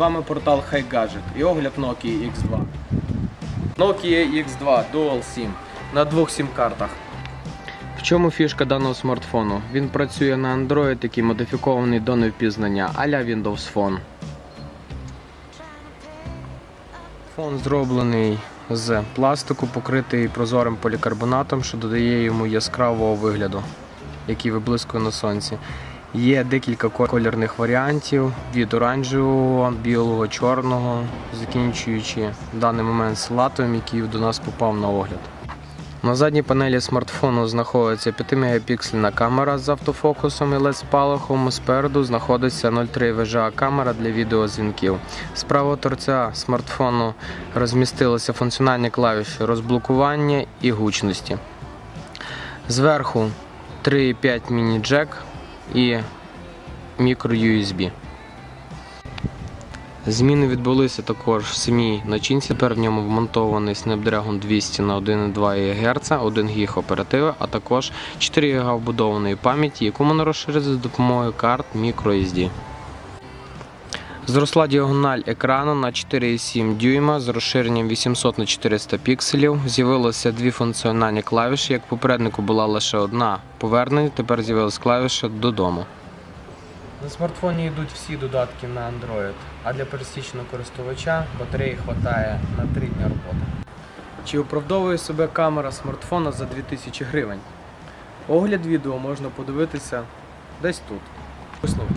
вами портал HiGadget і огляд Nokia X2. Nokia X2 Dual SIM на двох сім-картах. В чому фішка даного смартфону? Він працює на Android, який модифікований до невпізнання, а-ля Windows Phone. Фон зроблений з пластику, покритий прозорим полікарбонатом, що додає йому яскравого вигляду, який виблискує на сонці. Є декілька кольорних варіантів від оранжевого, білого, чорного, закінчуючи в даний момент салатовим, який до нас попав на огляд. На задній панелі смартфону знаходиться 5-мегапіксельна камера з автофокусом і LED спалахом. Спереду знаходиться 0,3 VGA камера для відеодзвінків. З правого торця смартфону розмістилися функціональні клавіші розблокування і гучності. Зверху 3,5 міні-джек і мікро USB. Зміни відбулися також в самій начинці. Тепер в ньому вмонтований Snapdragon 200 на 1,2 ГГц, 1 ГБ оперативи, а також 4 ГБ вбудованої пам'яті, яку можна розширити за допомогою карт microSD. Зросла діагональ екрану на 4,7 дюйма з розширенням 800 на 400 пікселів. З'явилося дві функціональні клавіші. Як попереднику була лише одна повернення, тепер з'явилась клавіша додому. На смартфоні йдуть всі додатки на Android, а для пересічного користувача батареї вистачає на 3 дні роботи. Чи оправдовує себе камера смартфона за 2000 гривень? Огляд відео можна подивитися десь тут. Висновки.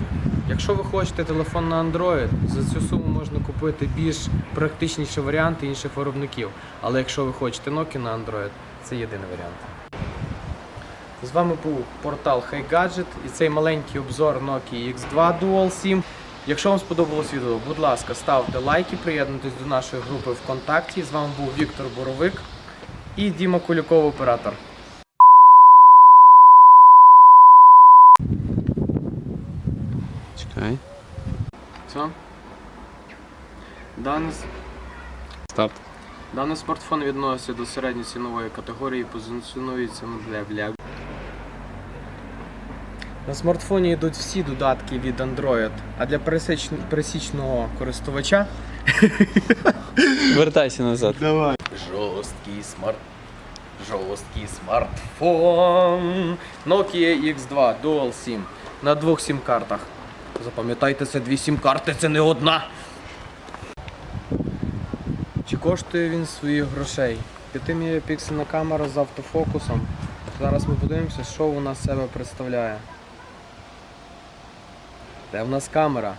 Якщо ви хочете телефон на Android, за цю суму можна купити більш практичніші варіанти інших виробників. Але якщо ви хочете Nokia на Android, це єдиний варіант. З вами був портал HiGadget і цей маленький обзор Nokia X2 Dual SIM. Якщо вам сподобалось відео, будь ласка, ставте лайки, приєднуйтесь до нашої групи ВКонтакті. З вами був Віктор Боровик і Діма Куліков, оператор. Чекай. Все. Даний, Старт. даний смартфон відноситься до середньої цінової категорії і позиціонується на бля-бля. На смартфоні йдуть всі додатки від Android, а для пересіч... пересічного користувача Вертайся назад. Давай. Жорсткий смарт. Жорсткий смартфон. Nokia X2 Dual SIM на двох сім-картах. Запам'ятайте, це дві сім-карти, це не одна. Чи коштує він своїх грошей? 5 мегапіксельна камера з автофокусом. Зараз ми подивимося, що вона з себе представляє. Де в нас камера?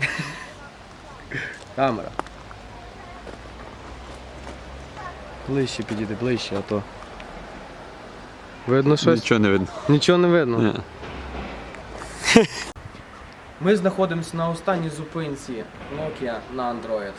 камера. Ближче підійди, ближче, а то. Видно щось? Нічого не видно. Нічого не видно. Ми знаходимося на останній зупинці Nokia на Android.